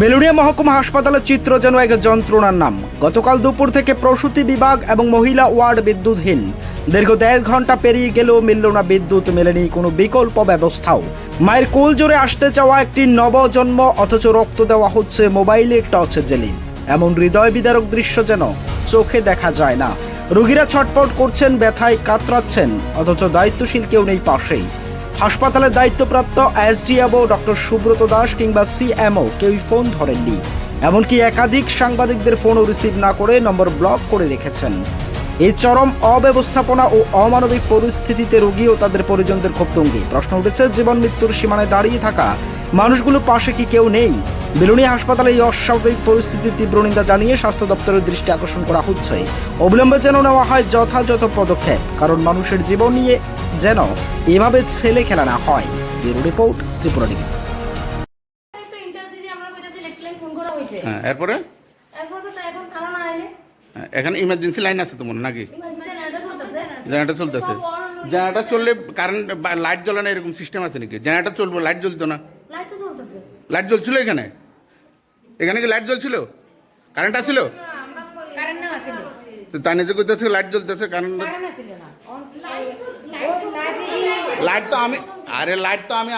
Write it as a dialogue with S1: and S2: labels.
S1: বেলুড়িয়া মহকুমা হাসপাতালের চিত্র যেন এক যন্ত্রণার নাম। গতকাল দুপুর থেকে প্রসূতি বিভাগ এবং মহিলা ওয়ার্ড বিদ্যুৎহীন। দীর্ঘ দেড় ঘণ্টা পেরিয়ে গেলেও মিলল না বিদ্যুৎ, মেলেনি কোনো বিকল্প ব্যবস্থাও। মায়ের কোল জোরে আসতে চাওয়া একটি নবজন্ম, অথচ রক্ত দেওয়া হচ্ছে মোবাইলে টর্চ জেলি। এমন হৃদয় বিদারক দৃশ্য যেন চোখে দেখা যায় না। রোগীরা ছটপট করছেন, ব্যথায় কাতরাচ্ছেন, অথচ দায়িত্বশীল কেউ নেই পাশেই। হাসপাতালের দায়িত্বপ্রাপ্ত এসডিএমও ডক্টর সুব্রত দাস কিংবা সিএমও কেউই ফোন ধরেননি। এমনকি একাধিক সাংবাদিকদের ফোনও রিসিভ না করে নম্বর ব্লক করে রেখেছেন। এই চরম অব্যবস্থাপনা ও অমানবিক পরিস্থিতিতে রোগী ও তাদের পরিজনদের ক্ষোভ প্রশ্ন উঠেছে, জীবন মৃত্যুর সীমানায় দাঁড়িয়ে থাকা মানুষগুলো পাশে কি কেউ নেই? বেলুনিয়া হাসপাতালে এই অস্বাভাবিক পরিস্থিতির তীব্র নিন্দা জানিয়ে স্বাস্থ্য দপ্তরের দৃষ্টি আকর্ষণ করা হচ্ছে। অবিলম্বে যেন নেওয়া হয় যথাযথ পদক্ষেপ কারণ মানুষের জীবন নিয়ে যেন এভাবে ছেলে খেলা না হয়। Bureau report Tripura TV.
S2: এই তো ইনচার্জ দিদি আমরা কইতাছি লেখলেন ফোন করা হইছে
S3: হ্যাঁ এরপরে?
S2: এরপর তো এখন থানা না আইলে
S3: হ্যাঁ, এখানে ইমার্জেন্সি লাইন আছে তোমার নাকি?
S2: জেনারেটর চলতেছে।
S3: জেনারেটর চললে কারেন্ট লাইট জ্বলে না এরকম সিস্টেম আছে নাকি? জেনারেটর চলবো লাইট জ্বলতো না?
S2: লাইট তো
S3: লাইট জ্বলছিল এখানে? এখানে কি লাইট জ্বলছিল? কারেন্ট আসছিল?
S2: কারেন্ট
S3: তো তাই নিজে করতেছে লাইট জ্বলতেছে কারেন্ট
S2: লাইট
S3: তো আমি আরে লাইট তো আমি